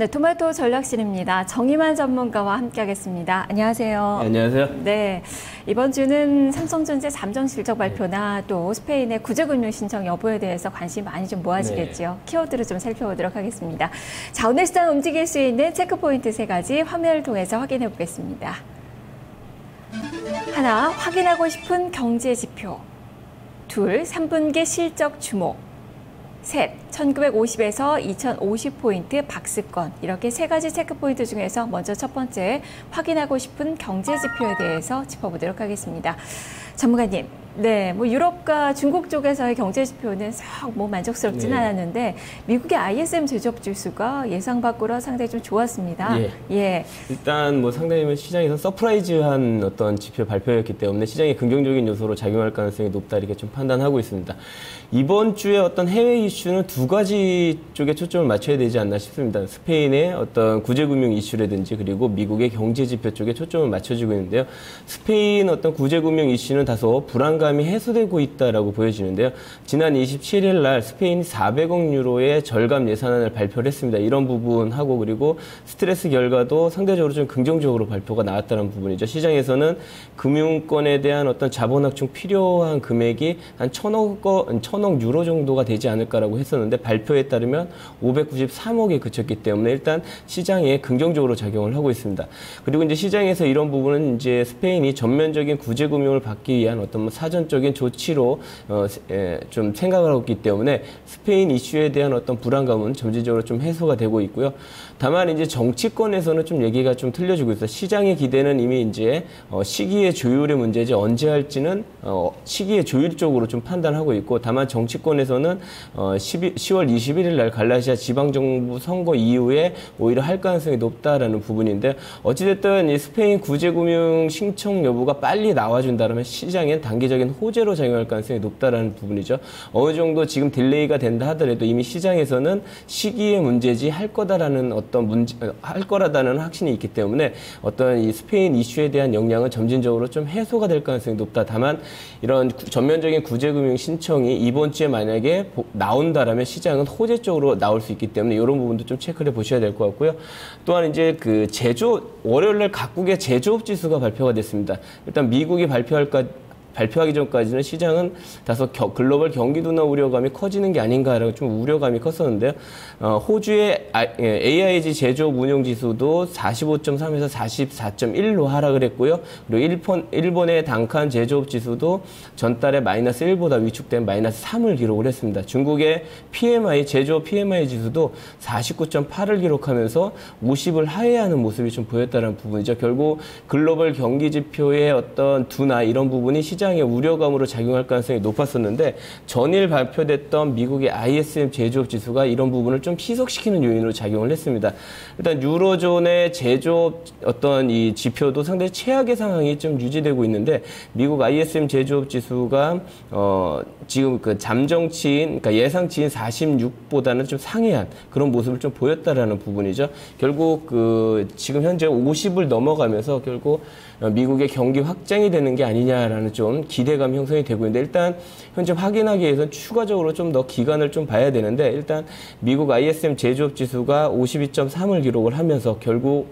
네, 토마토 전략실입니다. 정의만 전문가와 함께하겠습니다. 안녕하세요. 네, 안녕하세요. 네, 이번 주는 삼성전자 잠정 실적 발표나 또 스페인의 구제금융 신청 여부에 대해서 관심이 많이 좀 모아지겠죠. 네. 키워드를 좀 살펴보도록 하겠습니다. 자, 오늘 시장 움직일 수 있는 체크 포인트 세 가지 화면을 통해서 확인해 보겠습니다. 하나, 확인하고 싶은 경제 지표. 둘, 3분기 실적 주목. 셋, 1950에서 2050포인트 박스권. 이렇게 세 가지 체크포인트 중에서 먼저 첫 번째 확인하고 싶은 경제 지표에 대해서 짚어보도록 하겠습니다. 전문가님, 네, 뭐 유럽과 중국 쪽에서의 경제 지표는 썩 뭐 만족스럽지는 네. 않았는데 미국의 ISM 제조업 지수가 예상 밖으로 상당히 좀 좋았습니다. 예. 예. 일단 뭐 상당히 시장에서 서프라이즈한 어떤 지표 발표였기 때문에 시장의 긍정적인 요소로 작용할 가능성이 높다 이렇게 좀 판단하고 있습니다. 이번 주에 어떤 해외 이슈는 두 가지 쪽에 초점을 맞춰야 되지 않나 싶습니다. 스페인의 어떤 구제금융 이슈라든지 그리고 미국의 경제 지표 쪽에 초점을 맞춰지고 있는데요. 스페인 어떤 구제금융 이슈는 다소 불안 감이 해소되고 있다라고 보여지는데요. 지난 27일 날 스페인이 400억 유로의 절감 예산안을 발표를 했습니다. 이런 부분하고 그리고 스트레스 결과도 상대적으로 좀 긍정적으로 발표가 나왔다는 부분이죠. 시장에서는 금융권에 대한 어떤 자본 확충 필요한 금액이 한 천억, 천 천억 유로 정도가 되지 않을까라고 했었는데 발표에 따르면 593억에 그쳤기 때문에 일단 시장에 긍정적으로 작용을 하고 있습니다. 그리고 이제 시장에서 이런 부분은 이제 스페인이 전면적인 구제 금융을 받기 위한 어떤 뭐 사전적인 조치로 어, 에, 좀 생각을 하고 있기 때문에 스페인 이슈에 대한 어떤 불안감은 점진적으로 좀 해소가 되고 있고요. 다만 이제 정치권에서는 좀 얘기가 좀 틀려지고 있어요. 시장의 기대는 이미 이제 어, 시기의 조율의 문제지 언제 할지는 어, 시기의 조율 쪽으로 좀 판단하고 있고 다만 정치권에서는 어, 12, 10월 21일 날 갈라시아 지방정부 선거 이후에 오히려 할 가능성이 높다라는 부분인데 어찌됐든 이 스페인 구제금융 신청 여부가 빨리 나와준다면 시장엔 단기적인 호재로 작용할 가능성이 높다라는 부분이죠. 어느 정도 지금 딜레이가 된다 하더라도 이미 시장에서는 시기의 문제지 할 거다라는 어떤 문제 할 거라다는 확신이 있기 때문에 어떤 이 스페인 이슈에 대한 영향은 점진적으로 좀 해소가 될 가능성이 높다. 다만 이런 전면적인 구제금융 신청이 이번 주에 만약에 나온다라면 시장은 호재 쪽으로 나올 수 있기 때문에 이런 부분도 좀 체크를 해 보셔야 될 것 같고요. 또한 이제 그 제조 월요일 날 각국의 제조업 지수가 발표가 됐습니다. 일단 미국이 발표할까 발표하기 전까지는 시장은 다소 겨, 글로벌 경기 둔화 우려감이 커지는 게 아닌가라고 좀 우려감이 컸었는데요. 어, 호주의 아, 예, AIG 제조업 운용 지수도 45.3에서 44.1로 하락을 했고요. 그리고 일본, 일본의 단칸 제조업 지수도 전달에 마이너스 1보다 위축된 마이너스 3을 기록을 했습니다. 중국의 PMI 제조업 PMI 지수도 49.8을 기록하면서 50을 하회하는 모습이 좀 보였다는 부분이죠. 결국 글로벌 경기 지표의 어떤 둔화 이런 부분이 시장 시장의 우려감으로 작용할 가능성이 높았었는데 전일 발표됐던 미국의 ISM 제조업 지수가 이런 부분을 좀 희석시키는 요인으로 작용을 했습니다. 일단 유로존의 제조업 어떤 이 지표도 상당히 최악의 상황이 좀 유지되고 있는데 미국 ISM 제조업 지수가 어 지금 그 잠정치인 그러니까 예상치인 46보다는 좀 상회한 그런 모습을 좀 보였다라는 부분이죠. 결국 그 지금 현재 50을 넘어가면서 결국 미국의 경기 확장이 되는 게 아니냐라는 좀 기대감 형성이 되고 있는데 일단 현재 확인하기 위해서 추가적으로 좀 더 기간을 좀 봐야 되는데 일단 미국 ISM 제조업 지수가 52.3을 기록을 하면서 결국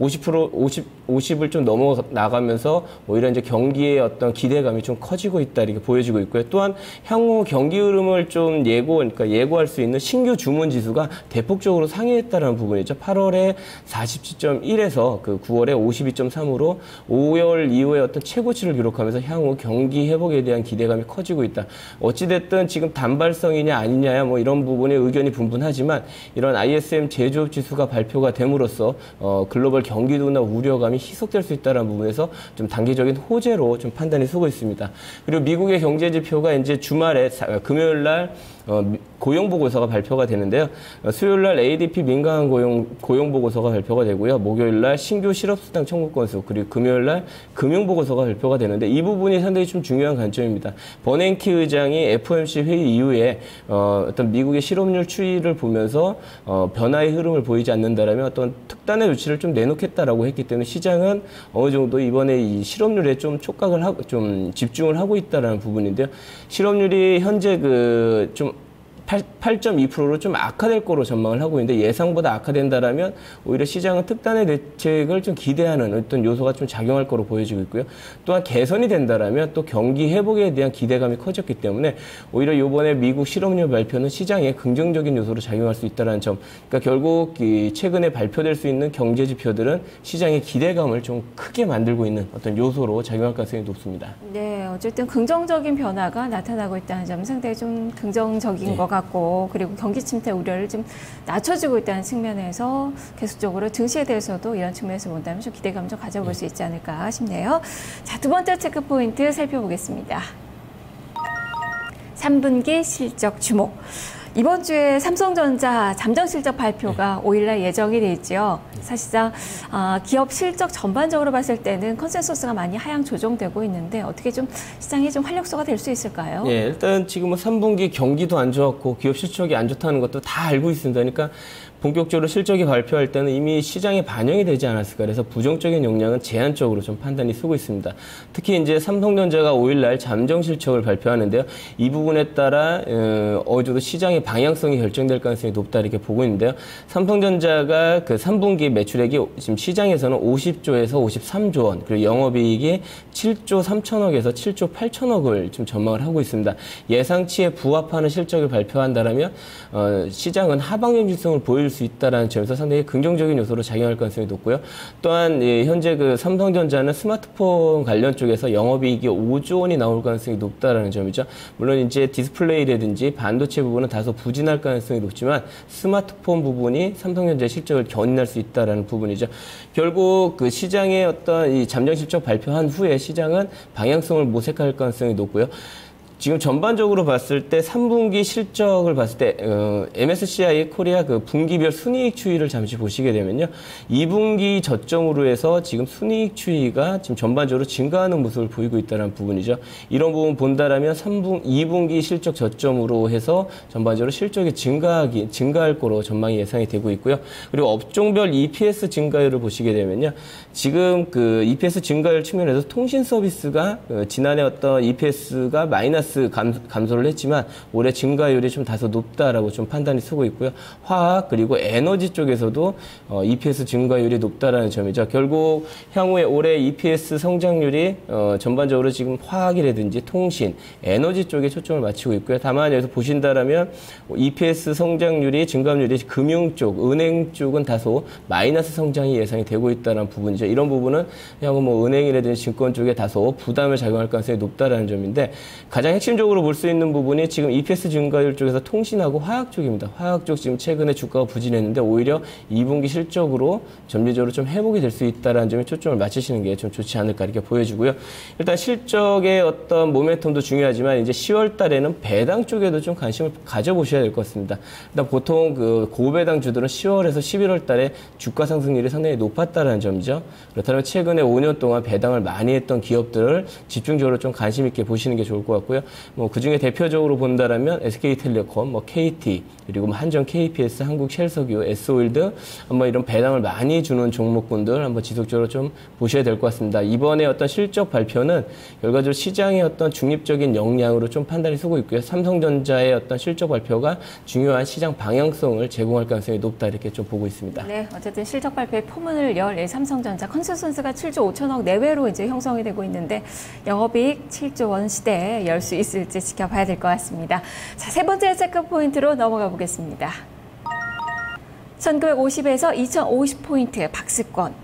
50% 50 50을 좀 넘어 나가면서 오히려 이제 경기의 어떤 기대감이 좀 커지고 있다 이렇게 보여지고 있고요. 또한 향후 경기 흐름을 좀 예고 그러니까 예고할 수 있는 신규 주문 지수가 대폭적으로 상회했다는 부분이죠. 8월에 47.1에서 그 9월에 52.3으로 5개월 이후에 어떤 최고치를 기록하면서 향후 경기 회복에 대한 기대감이 커지고 있다. 어찌됐든 지금 단발성이냐 아니냐야 뭐 이런 부분에 의견이 분분하지만 이런 ISM 제조업 지수가 발표가 됨으로써 어, 글로벌 경기 둔화 우려감이 희석될 수 있다는 부분에서 좀 단기적인 호재로 좀 판단이 서고 있습니다. 그리고 미국의 경제 지표가 이제 주말에 금요일 날 어, 고용 보고서가 발표가 되는데요. 어, 수요일 날 ADP 민간 고용 고용 보고서가 발표가 되고요. 목요일 날 신규 실업 수당 청구 건수 그리고 금요일 날 금융 보고서가 발표가 되는데 이 부분이 상당히 좀 중요한 관점입니다. 버냉키 의장이 FOMC 회의 이후에 어, 어떤 미국의 실업률 추이를 보면서 어, 변화의 흐름을 보이지 않는다라면 어떤 특단의 조치를 좀 내놓겠다라고 했기 때문에 시장은 어느 정도 이번에 이 실업률에 좀 촉각을 하고 좀 집중을 하고 있다라는 부분인데요. 실업률이 현재 그 좀 8.2%로 좀 악화될 거로 전망을 하고 있는데 예상보다 악화된다라면 오히려 시장은 특단의 대책을 좀 기대하는 어떤 요소가 좀 작용할 거로 보여지고 있고요. 또한 개선이 된다라면 또 경기 회복에 대한 기대감이 커졌기 때문에 오히려 이번에 미국 실업률 발표는 시장에 긍정적인 요소로 작용할 수 있다는 점. 그러니까 결국 최근에 발표될 수 있는 경제 지표들은 시장의 기대감을 좀 크게 만들고 있는 어떤 요소로 작용할 가능성이 높습니다. 네, 어쨌든 긍정적인 변화가 나타나고 있다는 점은 상당히 좀 긍정적인 네. 것 같고 그리고 경기 침체 우려를 좀 낮춰주고 있다는 측면에서 계속적으로 증시에 대해서도 이런 측면에서 본다면 좀 기대감 좀 가져볼 네. 수 있지 않을까 싶네요. 자, 두 번째 체크 포인트 살펴보겠습니다. 3분기 실적 주목. 이번 주에 삼성전자 잠정 실적 발표가 5일날 예정이 돼 있죠. 사실상 아, 기업 실적 전반적으로 봤을 때는 컨센서스가 많이 하향 조정되고 있는데 어떻게 좀 시장이 좀 활력소가 될 수 있을까요? 예, 일단 지금은 3분기 경기도 안 좋았고 기업 실적이 안 좋다는 것도 다 알고 있습니다. 그러니까 본격적으로 실적이 발표할 때는 이미 시장에 반영이 되지 않았을까 그래서 부정적인 영향은 제한적으로 좀 판단이 쓰고 있습니다. 특히 이제 삼성전자가 5일날 잠정 실적을 발표하는데요. 이 부분에 따라 어, 정도 시장의 방향성이 결정될 가능성이 높다 이렇게 보고 있는데요. 삼성전자가 그 3분기 매출액이 지금 시장에서는 50조에서 53조 원 그리고 영업이익이 7조 3천억에서 7조 8천억을 좀 전망을 하고 있습니다. 예상치에 부합하는 실적을 발표한다면 어, 시장은 하방형 질성을 보일 수 있다라는 점에서 상당히 긍정적인 요소로 작용할 가능성이 높고요. 또한 예, 현재 그 삼성전자는 스마트폰 관련 쪽에서 영업이익이 5조 원이 나올 가능성이 높다라는 점이죠. 물론 이제 디스플레이라든지 반도체 부분은 다소 부진할 가능성이 높지만 스마트폰 부분이 삼성전자 실적을 견인할 수 있다라는 부분이죠. 결국 그 시장의 어떤 이 잠정 실적 발표한 후에 시장은 방향성을 모색할 가능성이 높고요. 지금 전반적으로 봤을 때 3분기 실적을 봤을 때 어, MSCI 코리아 그 분기별 순이익 추이를 잠시 보시게 되면요. 2분기 저점으로 해서 지금 순이익 추이가 지금 전반적으로 증가하는 모습을 보이고 있다는 부분이죠. 이런 부분 본다라면 3분 2분기 실적 저점으로 해서 전반적으로 실적이 증가하기 증가할 거로 전망이 예상이 되고 있고요. 그리고 업종별 EPS 증가율을 보시게 되면요. 지금 그 EPS 증가율 측면에서 통신 서비스가 그 지난해 어떤 EPS가 마이너스 마이너스 감, 감소를 했지만 올해 증가율이 좀 다소 높다라고 좀 판단이 쓰고 있고요. 화학 그리고 에너지 쪽에서도 어, EPS 증가율이 높다라는 점이죠. 결국 향후에 올해 EPS 성장률이 어, 전반적으로 지금 화학이라든지 통신, 에너지 쪽에 초점을 맞추고 있고요. 다만 여기서 보신다라면 EPS 성장률이 증가율이 금융 쪽, 은행 쪽은 다소 마이너스 성장이 예상이 되고 있다는 부분이죠. 이런 부분은 향후 뭐 은행이라든지 증권 쪽에 다소 부담을 작용할 가능성이 높다라는 점인데 가장 핵심적으로 볼 수 있는 부분이 지금 EPS 증가율 쪽에서 통신하고 화학 쪽입니다. 화학 쪽 지금 최근에 주가가 부진했는데 오히려 2분기 실적으로 점리적으로 좀 회복이 될 수 있다는 점에 초점을 맞추시는 게 좀 좋지 않을까 이렇게 보여지고요. 일단 실적의 어떤 모멘텀도 중요하지만 이제 10월 달에는 배당 쪽에도 좀 관심을 가져보셔야 될 것 같습니다. 일단 보통 그 고배당 주들은 10월에서 11월 달에 주가 상승률이 상당히 높았다는 점이죠. 그렇다면 최근에 5년 동안 배당을 많이 했던 기업들을 집중적으로 좀 관심 있게 보시는 게 좋을 것 같고요. 뭐 그 중에 대표적으로 본다라면 SK텔레콤, 뭐 KT, 그리고 뭐 한전 KPS, 한국쉘석유, S오일드 한번 이런 배당을 많이 주는 종목군들 한번 지속적으로 좀 보셔야 될 것 같습니다. 이번에 어떤 실적 발표는 결과적으로 시장의 어떤 중립적인 역량으로 좀 판단이 쓰고 있고요. 삼성전자의 어떤 실적 발표가 중요한 시장 방향성을 제공할 가능성이 높다 이렇게 좀 보고 있습니다. 네, 어쨌든 실적 발표의 포문을 열 삼성전자 컨센서스가 7조 5천억 내외로 이제 형성이 되고 있는데 영업이익 7조 원 시대에 열 수 있을지 지켜봐야 될 것 같습니다. 자, 세 번째 체크 포인트로 넘어가 보겠습니다. 1950에서 2050포인트 박스권.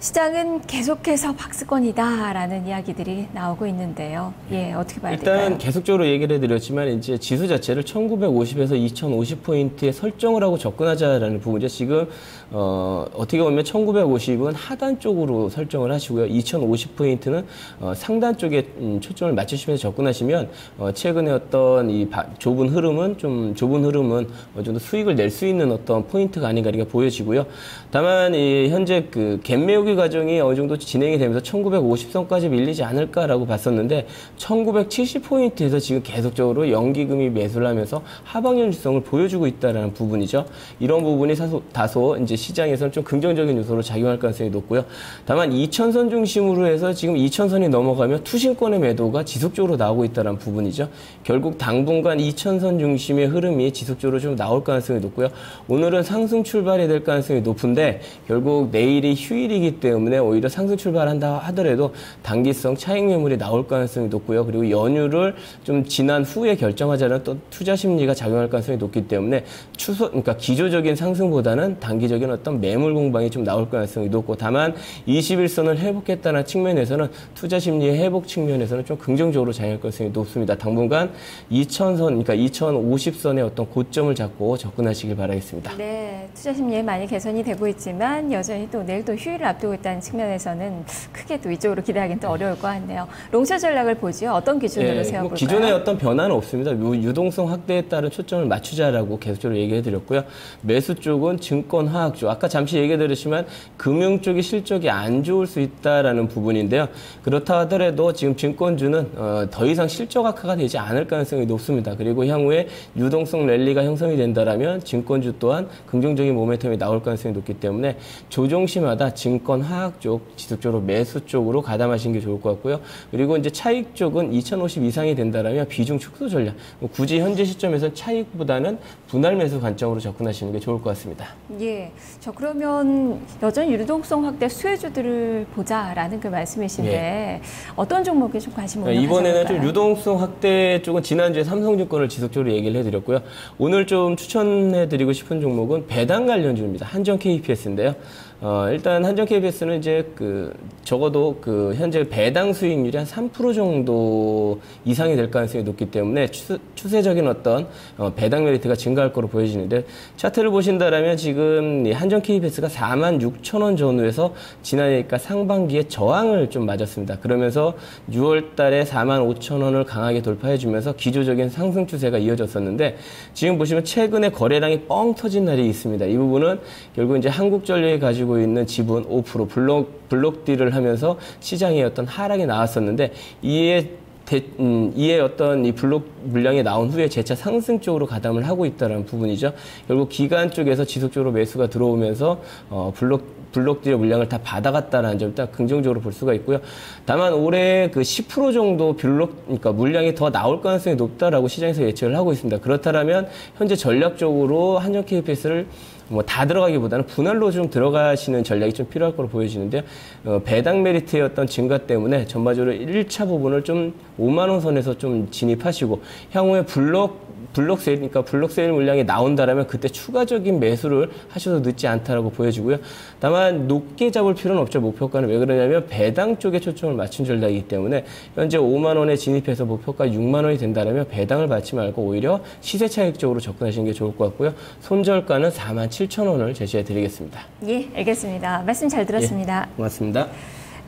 시장은 계속해서 박스권이다라는 이야기들이 나오고 있는데요. 예, 어떻게 봐야 일단 될까요? 계속적으로 얘기를 해드렸지만 이제 지수 자체를 1950에서 2050 포인트에 설정을 하고 접근하자라는 부분이죠. 지금 어, 어떻게 보면 1950은 하단 쪽으로 설정을 하시고요. 2050 포인트는 어, 상단 쪽에 음, 초점을 맞추시면서 접근하시면 어, 최근에 어떤 이 바, 좁은 흐름은 좀 좁은 흐름은 어느 정도 수익을 낼 수 있는 어떤 포인트가 아닌가 이렇게 보여지고요. 다만 이 현재 그 갭매우 기 비둘기 과정이 어느 정도 진행이 되면서 1950선까지 밀리지 않을까라고 봤었는데 1970포인트에서 지금 계속적으로 연기금이 매수를 하면서 하방연 유성을 보여주고 있다는 부분이죠. 이런 부분이 다소, 다소 이제 시장에서는 좀 긍정적인 요소로 작용할 가능성이 높고요. 다만 2천선 중심으로 해서 지금 2천선이 넘어가면 투신권의 매도가 지속적으로 나오고 있다는 부분이죠. 결국 당분간 2천선 중심의 흐름이 지속적으로 좀 나올 가능성이 높고요. 오늘은 상승 출발이 될 가능성이 높은데 결국 내일이 휴일이기 때문에 오히려 상승 출발한다 하더라도 단기성 차익 매물이 나올 가능성이 높고요. 그리고 연휴를 좀 지난 후에 결정하자는 또 투자 심리가 작용할 가능성이 높기 때문에 추소 그러니까 기조적인 상승보다는 단기적인 어떤 매물 공방이 좀 나올 가능성이 높고 다만 21선을 회복했다는 측면에서는 투자 심리의 회복 측면에서는 좀 긍정적으로 작용할 가능성이 높습니다. 당분간 2000선 그러니까 2050선의 어떤 고점을 잡고 접근하시길 바라겠습니다. 네, 투자 심리에 많이 개선이 되고 있지만 여전히 또 내일 또 휴일을 앞두고 있다는 측면에서는 크게 또 이쪽으로 기대하기는 또 어려울 것 같네요. 롱숏 전략을 보죠. 어떤 기준으로 예, 뭐 세워볼까요? 기존의 어떤 변화는 없습니다. 요 유동성 확대에 따른 초점을 맞추자라고 계속적으로 얘기해드렸고요. 매수 쪽은 증권 화학 쪽. 아까 잠시 얘기해드렸지만 금융 쪽이 실적이 안 좋을 수 있다라는 부분인데요. 그렇다 하더라도 지금 증권주는 어, 더 이상 실적 악화가 되지 않을 가능성이 높습니다. 그리고 향후에 유동성 랠리가 형성이 된다라면 증권주 또한 긍정적인 모멘텀이 나올 가능성이 높기 때문에 조정시마다 증권 화학 쪽 지속적으로 매수 쪽으로 가담하시는 게 좋을 것 같고요. 그리고 이제 차익 쪽은 2050 이상이 된다라면 비중 축소 전략. 뭐 굳이 현재 시점에서 차익보다는 분할 매수 관점으로 접근하시는 게 좋을 것 같습니다. 예. 저 그러면 여전히 유동성 확대 수혜주들을 보자라는 그 말씀이신데 어떤 종목에 좀 관심 있는 네, 이번에는 좀? 유동성 확대 쪽은 지난주에 삼성증권을 지속적으로 얘기를 해드렸고요. 오늘 좀 추천해드리고 싶은 종목은 배당 관련주입니다. 한정 KPS인데요. 어, 일단 한정 KPS 는 이제 그 적어도 그 현재 배당 수익률이 한 3% 정도 이상이 될 가능성이 높기 때문에 추, 추세적인 어떤 어, 배당 메리트가 증가할 거로 보여지는데 차트를 보신다라면 지금 이 한정 KPS가 4만 6천 원 전후에서 지난해니까 상반기에 저항을 좀 맞았습니다. 그러면서 6월 달에 4만 5천 원을 강하게 돌파해 주면서 기조적인 상승 추세가 이어졌었는데 지금 보시면 최근에 거래량이 뻥 터진 날이 있습니다. 이 부분은 결국 이제 한국전력이 가지고 있는 지분 5% 블록 블록 딜을 하면서 시장에 어떤 하락이 나왔었는데 이에 대, 음, 이에 어떤 이 블록 물량이 나온 후에 재차 상승 쪽으로 가담을 하고 있다는 부분이죠. 결국 기간 쪽에서 지속적으로 매수가 들어오면서 어, 블록 블록들의 물량을 다 받아갔다라는 점 일단 긍정적으로 볼 수가 있고요. 다만 올해 그 10% 정도 블록 그러니까 물량이 더 나올 가능성이 높다라고 시장에서 예측을 하고 있습니다. 그렇다면 현재 전략적으로 한정 KPS를 뭐다 들어가기보다는 분할로 좀 들어가시는 전략이 좀 필요할 거로 보여지는데요. 어, 배당 메리트의 어떤 증가 때문에 전반적으로 1차 부분을 좀 5만 원 선에서 좀 진입하시고 향후에 블록 블록 세일, 그러니까 블록 세일 물량이 나온다라면 그때 추가적인 매수를 하셔도 늦지 않다라고 보여지고요. 다만 높게 잡을 필요는 없죠. 목표가는 왜 그러냐면 배당 쪽에 초점을 맞춘 전략이기 때문에 현재 5만 원에 진입해서 목표가 6만 원이 된다라면 배당을 받지 말고 오히려 시세 차익적으로 접근하시는 게 좋을 것 같고요. 손절가는 4만 7천 원을 제시해 드리겠습니다. 예, 알겠습니다. 말씀 잘 들었습니다. 예, 고맙습니다.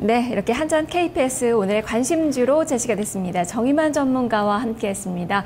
네, 이렇게 한전 KPS 오늘의 관심주로 제시가 됐습니다. 정의만 전문가와 함께했습니다.